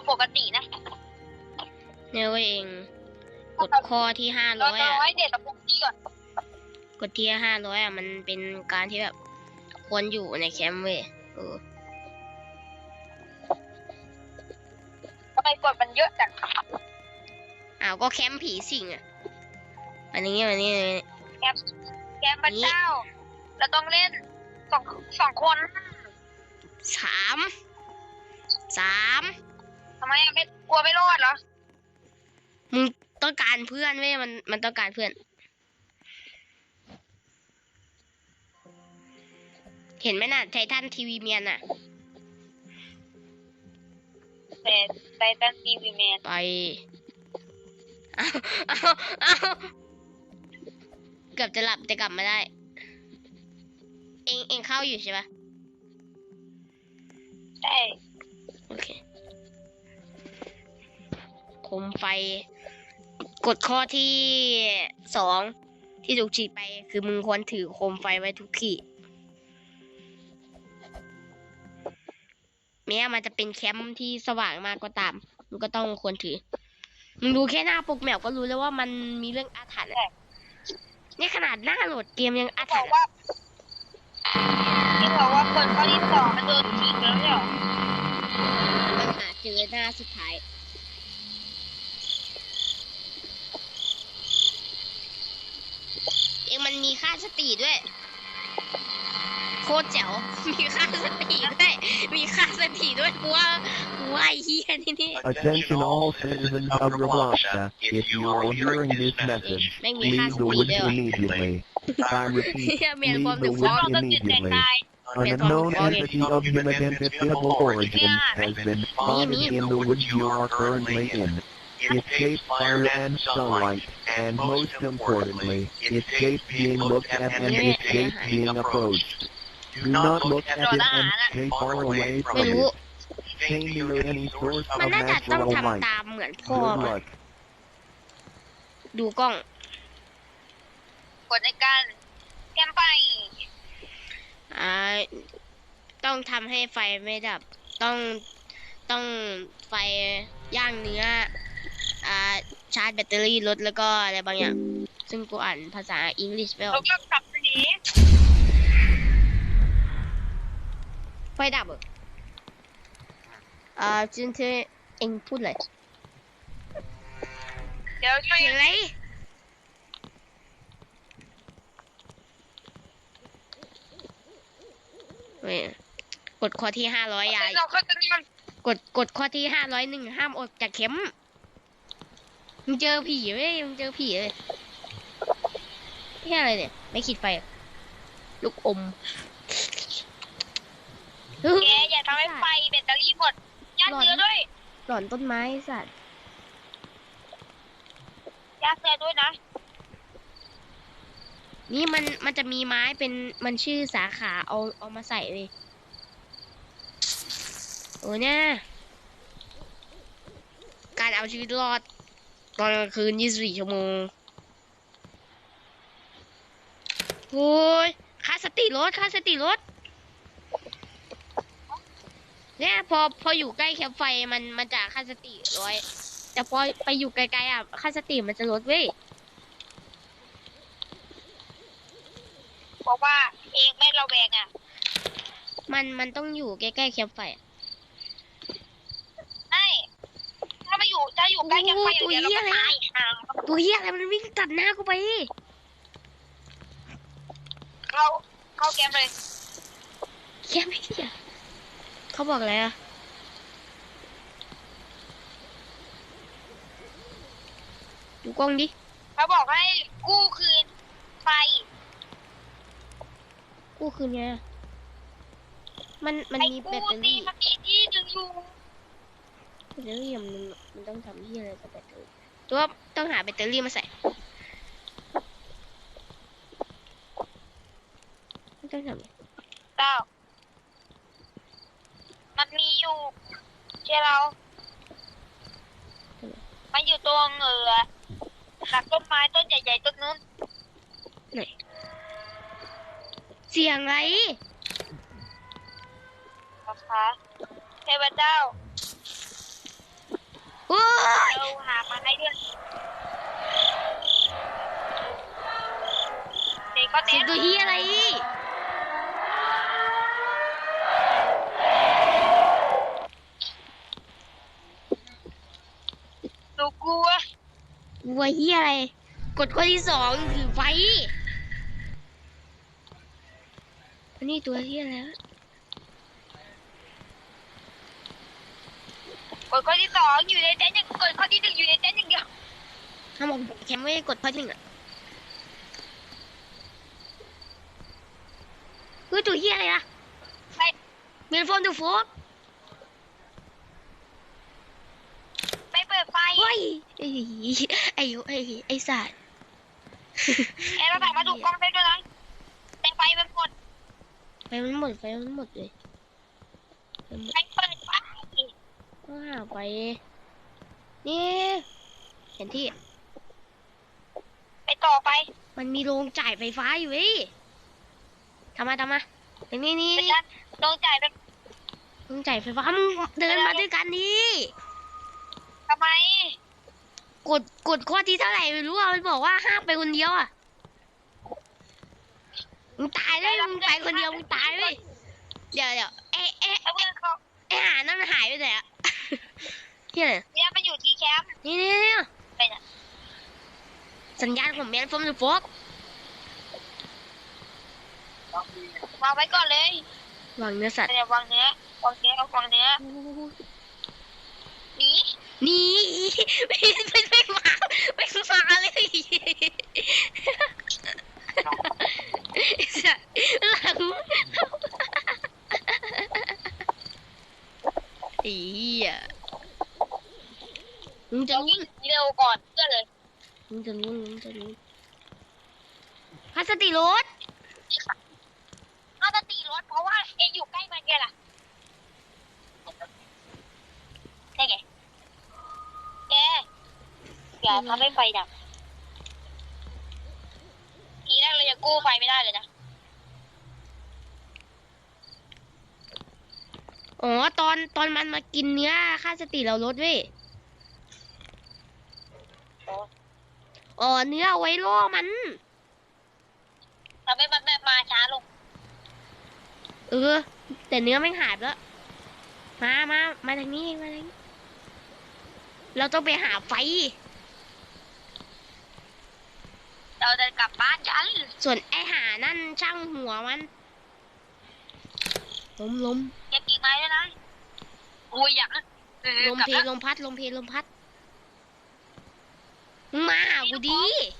มันปกตินะเนี่ยเว้ยเอง กดข้อที่ห้าเราร้อยจะอะไว้เด็ดระบบนี้ก่อนกดที่ห้าร้อยอะ มันเป็นการที่แบบควรอยู่ในแคมป์เว้ยเออทำไมกดมันเยอะจังอ้าวก็แคมป์ผีสิงอะอันนี้อันนี้อันนี้แกมพระเจ้าเราต้องเล่นสองสองคนสามสาม ทำไมอะไม่กลัวไม่รอดเหรอ มึงต้องการเพื่อนเว้ยมันมันต้องการเพื่อน เห็นไหมน่ะไททันทีวีเมียนอะ แต่ไททันทีวีแมนไปเอาเอาเอาเกือบจะหลับแต่กลับมาได้ เองเองเข้าอยู่ใช่ปะ ใช่ มไฟกดข้อที่สองที่ถูกฉีดไปคือมึงควรถือโคมไฟไว้ทุกที่แม้มันจะเป็นแคมป์ที่สว่างมากก็ตาม มึงก็ต้องควรถือ มึงดูแค่หน้าปกแมวก็รู้แล้วว่ามันมีเรื่องอาถรรพ์อะนี่ขนาดหน้าโหลดเกมยังอาบถรอรกพ์อะว่าที่บอกว่ากดข้อที่สองมันโดนฉีกแล้วเนี่ยเหรอมันหาเจอหน้าสุดท้าย เอง มันมีค่าสติด้วย โคตรแจ๋ว มีค่าสติด้วย มีค่าสติด้วยกูว่ากูว่าไอ้เฮียนี่นี่ Attention all citizens of Robloxa. If you are hearing this message, แม่งมี leave ค่าส the ติ woods ด้วยวะ immediately. I เฮี repeat, ยเมียน leave ฟอร์ม the เดอะฟอ woods ร์เราต้องจุดแตก immediately. ตาย An unknown entity of unidentifiable origin has been spotted in the woods you are currently in. Escape fire and sunlight, and most importantly, escape being looked at and escape being approached. Do not look at it and stay far away ไม่ from รู้ it. Stay near any source มัน of น่าจะต้อง natural ทำ light. ตามเหมือนพ่อ Good มัน luck. ดูกล้อง กดในการแกมไปอ่า ต้องทำให้ไฟไม่ดับ ต้อง ต้องไฟย่างเนื้อ อ่าชาร์จแบตเตอรี่ลดแล้วก็อะไรบางอย่าง ซึ่งกูอ่านภาษาอังกฤษไม่อเราอกก็กลับไปนี้ไฟดับเหรออ่าจินเธอเองพูดเลยเดี๋ยวช่วยเสียงอะไรเว้ยกดข้อที่ห้าร้อยอย่าเราเข้ากันมันกดกดข้อที่ห้าร้อยหนึ่งห้ามออกจากเข็ม มึงเจอผีเว้ยมึงเจอผีเลยนี่อะไรเนี่ย ไม่ขีดไฟอะลูกอมแกอย่าทำให้ไฟแบตเตอรี่หมดยาเสือด้วยหลอนต้นไม้สัตว์ยาเสือด้วยนะ นี่มันมันจะมีไม้เป็นมันชื่อสาขาเอาเอามาใส่เลยโอ้เนี่ยการเอาชีวิตรอด ตอนกลางคืน24ชั่วโมงโอ้ยค่าสติรถค่าสติรถเนี่ยพอพออยู่ใกล้แคมป์ไฟมันมันจะค่าสติร้อยแต่พอไปอยู่ไกลๆอะค่าสติมันจะลดเว้ยบอกว่าเองไม่ระแวงอะ มันมันต้องอยู่ใกล้ๆแคมป์ไฟอะ ใช่ถ้าไม่ อยู่ถ้าอยู่ใกล้แคมป์ไฟอย่างเดียวเราก็ตายห่างตัวเฮียอะไรมันวิ่งตัดหน้ากูไป เข้าเข้าแคมป์เลยแคมป์เฮียเขาบอกอะไรอะดูกล้องดิเขาบอกให้กู้คืนไฟกูคืนไงอะมันมันไอ้มีแบกู้ตเตอตีรี่มันมีที่ดึงอยู่แบตเตอรี่มัน มันต้องทำที่อะไรกับแบตเตอรี่ตัวต้องหาแบตเตอรี่มาใส่ไม่ต้องทำไงเก้ามันมีอยู่เชื่อเรา มันอยู่ตรงเออหลักต้นไม้ต้นใหญ่ๆต้นนู้นเสียงอะไรนะคะเทพเจ้า โอ้ยเราหามาให้ด้วยเด็กก็เสีเต้ยงตัวเฮียอะไรดูกลัววัวเฮียอะไร กดข้อที่สองถือไฟอันนี้ตัวเฮียอะไรวะ กดข้อที่สองอยู่ในเต็นท์อย่างกดข้อที่หนึ่งอยู่ในเต็นท์อย่างเดียวถ้าบอกแคมไม่ได้กดข้อที่หนึ่งอะเฮ้ยตัวเฮียอะไรล่ะใช่เมลโฟนดูโฟกไม่เปิดไฟเฮ้ยไอ้ไอ้ไอ้ไอ้สัตว์แอร์เราถ่ายมาดูกล้องได้ด้วยนะแต่ไฟมันหมดไฟมันหมดไฟมันหมดเลยไฟหมดไม่เปิดไฟ ต้องหาไฟนี่เห็นที่ ไปต่อไป มันมีโรงจ่ายไฟฟ้าอยู่เว้ยทำมาทำมานี่นี่นี่เป็นยันลงจ่ายเป็นโรงจ่ายไฟฟ้ามึงเดินมาด้วยกันดิทำไม กดกดข้อที่เท่าไหร่ไม่รู้อะมันบอกว่าห้ามไปคนเดียวอะมึงตายเลยมึงไปคนเดียวมึงตายเว้ยเดี๋ยวเดี๋ยวเอ๊ะเอ๊ะถ้าเพื่อนเขา ไอ้หานั่นมันหายไปไหนอะ เฮียอะไรเนี่ยมันอยู่ที่แคมป์นี่นี่นี่ไปน่ะสัญญาณของแมนฟอมดูโฟกวางไว้ก่อนเลยวางเนื้อสัตว์เดี๋ยววางเนื้อวางเนื้อวางเนื้อหนีนี่ไม่ไม่ไม่มาไม่มาเลยสัตว์หลังอีอะ มึงจะจะรู้วิ่งเร็วก่อนเพื่อนเลยมึงจะรู้มึงจะรู้พลาสติรถถ้าจะตีรถเพราะว่าเองอยู่ใกล้มันไงล่ะใช่ไงแกอย่าทำให้ไฟดับทีแรกเราจะกู้ไฟไม่ได้เลยนะอ๋อตอนตอนมันมากินเนื้อค่าสติเราลดเว้ย อ๋อเนื้อเอาไว้ล่อมัน ทำให้มันแบบมาช้าลงเออ แต่เนื้อไม่งหายไปแล้ว มามามาทางนี้มาทางนี้ เราต้องไปหาไฟ เราจะกลับบ้านกันส่วนไอหานั่นช่างหัวมันลมลมเก็บกิ่งไม้ด้วยนะอุ้ยอยากเออลมกลับเพลแล้วลมพัดลมเพลลมพัด มึงมาหากูดีเ